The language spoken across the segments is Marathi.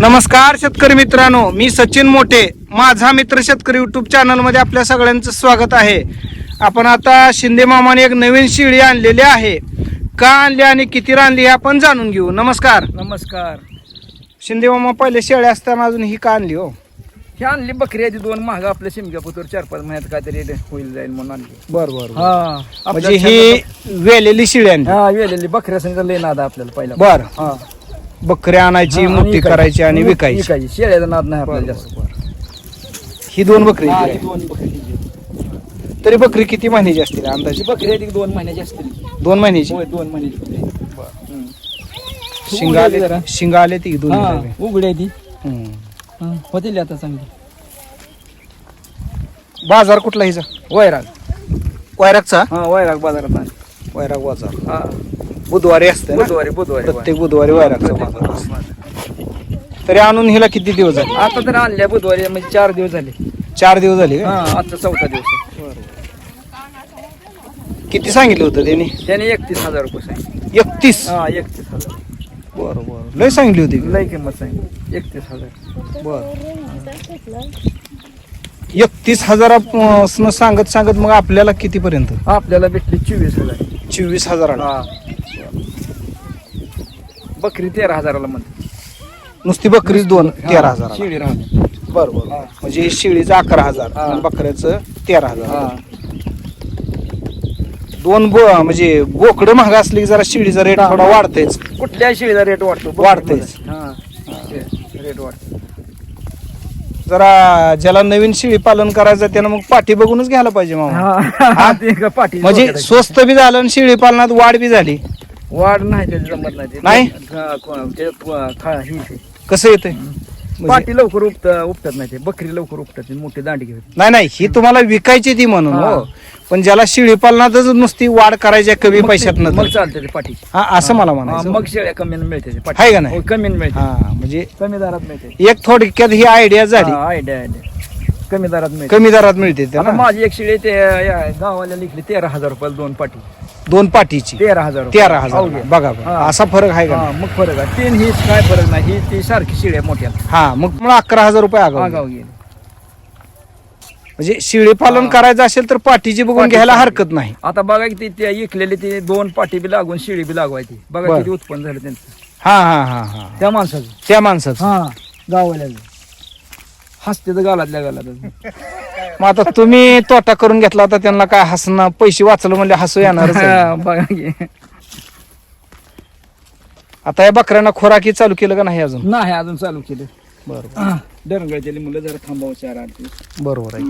नमस्कार शेतकरी मित्रांनो मी सचिन मोठे माझा मित्र शेतकरी युट्यूब चॅनलमध्ये आपल्या सगळ्यांचं स्वागत आहे. आपण आता शिंदे मामाने एक नवीन शिळी आणलेली आहे. का आणली आणि किती आणली हे आपण जाणून घेऊ. नमस्कार. नमस्कार. शिंदे मामा पहिले शेळ्या असताना अजून ही का आणली हो? ही आणली बकरी आहे ती दोन महाग आपल्या शिमग्यापुतूर चार पाच महिन्यात काहीतरी होईल जाईल म्हणून आणली. बर बर हा म्हणजे ही वेलेली शिळी आणली. हा वेलेली बकऱ्या संग लय नाद आहे आपल्याला पहिला. बर. हा. बकऱ्या आणायची हा, आणि मोठी विकायची. करायची आणि विकायची. विकायची. शेळ्याचा नाद नाही आपल्याला जास्त. ही दोन बकरी हा. ही दोन बकरी तरी बकरी किती महिन्याची असतील अंदाजे? बकरी आहे ती दोन महिन्याची असते दोन महिन्याची? होय दोन महिन्याची हम्म. शिंगा उघडी जरा. आले शिंगा आले ती दोन हा, उघडी आहे ती. हा, होतील आता चांगली. बाजार कुठला हिचा? वैराग. वैरागचा? हा वैराग बाजारात आहे. वैराग बाजार. हा. बुधवारी असते ना? बुधवारी बुधवारी प्रत्येक बुधवारी वैरागचा बाजार असतो. तरी आणून हिला किती दिवस झाले? आता तर आणल्या बुधवारी म्हणजे चार दिवस झाले. चार दिवस झाले का? हा आता चौथा दिवस आहे. किती सांगितलं होतं त्यांनी? त्याने एकतीस हजार रुपये सांगितले. एकतीस? हा एकतीस हजार. बरं बरं. लय सांगितली होती. लय किंमत सांगितली. एकतीस हजार. बर. एकतीस हजारापासून सांगत सांगत मग आपल्याला किती पर्यंत आपल्याला भेटली चोवीस हजार. चोवीस हजाराला? हा. बकरी तेरा हजाराला म्हणते नुसती बकरीच दोन तेरा हजार शिळी राहते. बरं बरं. हा. म्हणजे शिळीचं अकरा हजार हा. आणि बकऱ्याचं तेरा हजार. हा. दोन बो म्हणजे बोकडं महाग असली की जरा शिळीचा रेट थोडा वाढतेच. कुठल्या शिळीचा रेट वाढतो? वाढतेच. हा. रेट वाढतो. जरा ज्याला नवीन शेळी पालन करायचं त्यानं मग पाठी बघूनच घ्यायला पाहिजे मामा. हा. ते पाठी म्हणजे स्वस्त बी झालं आणि शेळी पालनात वाढ बी झाली. वाढ नाही त्याची जमत नाही ते. नाही? हा, को- त्याच्यात को- खा- ही ते. कसं येतंय? म्हणजे- पाठी लवकर उपट उपटत नाही ते बकरी लवकर उपटत नाही, मोठी दांडी घेत नाही नाही ही तुम्हाला विकायची ती म्हणून हा. पण ज्याला शेळी पालनातच नुसती वाढ करायची आहे कमी पैशात मग चालते ते पाठीची हा असं मला हा, म्हणायचं. मग शेळ्या कमी मिळते ते पाठी. आहे का नाही? हो, कमी मिळते. हा म्हणजे कमी दरात मिळते. एक थोडक्यात ही आयडिया झाली. हा, आयडिया आयडिया कमी दरात मिळते. कमी दरात मिळते आता माझी एक शिळी ते या गावाला लिखली तेरा हजार रुपयाला दोन पाठी दोन पाठीची. तेरा हजार रुपये. तेरा हजार अवघे. बघा बघा. हा. असा फरक आहे का हा, मग फरक आहे. तीन ही काय फरक नाही ही ती सारखी शिळी आहे मोठ्या. हा मग अकरा हजार रुपये आगाऊ गेली. म्हणजे शेळी पालन हा. करायचं असेल तर पाठीची बघून पाठीची. घ्यायला हरकत नाही. आता बघा की ती इकलेली ती दोन पाठी बी लागून शिळी बी लागवायची बघा बरं. किती उत्पन्न झालं त्यांचं. हा हा हा हा. त्या माणसाचं. त्या माणसाचं. हा गावाला हसते तर गालातल्या गालात मग आता तुम्ही तोटा करून घेतला होता त्यांना काय हसणं पैसे वाचलं म्हणजे हसू येणारच आहे. हा, बघा की. आता या बकऱ्यांना खोराकी चालू केलं का नाही अजून? नाही अजून चालू केलं. बरोबर. डरंगळलेली मुलं जरा थांबावं चार आठ दिवस. बरोबर आहे.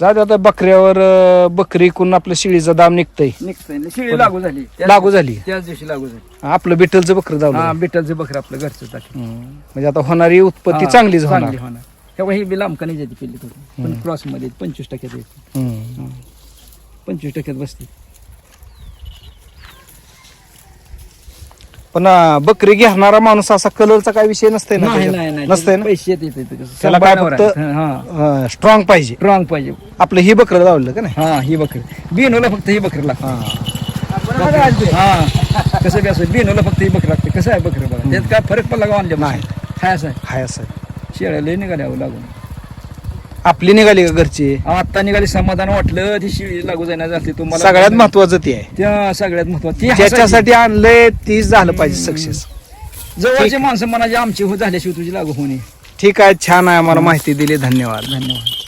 जाऊ दे आता बकऱ्यावर अं, बकरी इकून आपलं शिळीचं दाम निघतंय. निघतंय. शिळी लागू झाली. त्याच- लागू झाली. त्याच दिवशी लागू झाली. आपलं बिठलचं बकरं हा दावलं बिटलचं बकरं आपलं घरचं म्हणजे आता होणारी उत्पत्ती चांगलीच होणार. चांगली होणार. तेव्हा ही बी लांबकानी जाते पिल्ली करून पण क्रॉसमध्ये पंचवीस टक्क्यात येते हम्म. पंचवीस टक्क्यात बसते. पण अं, बकरी घेणारा माणूस असा कलरचा काय विषय नसतंय ना नाही त्याच्यात? नाही नाही. नसतंय ना? पैसे येते त्याला काय फक्त- स्ट्रॉंग पाहिजे. स्ट्रॉंग पाहिजे. आपलं ही बकरं लावलं का नाही? हा ही बकरी. बिनोला फक्त ही बकरी लागते. हा. हा. कसं बी असं बिनोला फक्त ही बकरी लागते. कसं आहे बकरी बघा? त्यात काय फरक पडला का नाही. काय असं आहे. हाय असं शेळ्या लय निघाल्या लागून. आपली निघाली का घरची? आता निघाली समाधान वाटलं ती शिळी लागू जाणार जाते तुम्हाला सगळ्यात महत्वाचं ते आहे. त्या सगळ्यात महत्वाचं ती हसायची. ज्याच्यासाठी आणलंय तीच झालं पाहिजे सक्सेस. जवळची माणसं म्हणायची आमची हो झाल्याशिवाय तुझी लागू होणे ठीक आहे छान आहे आम्हाला माहिती दिली धन्यवाद. धन्यवाद.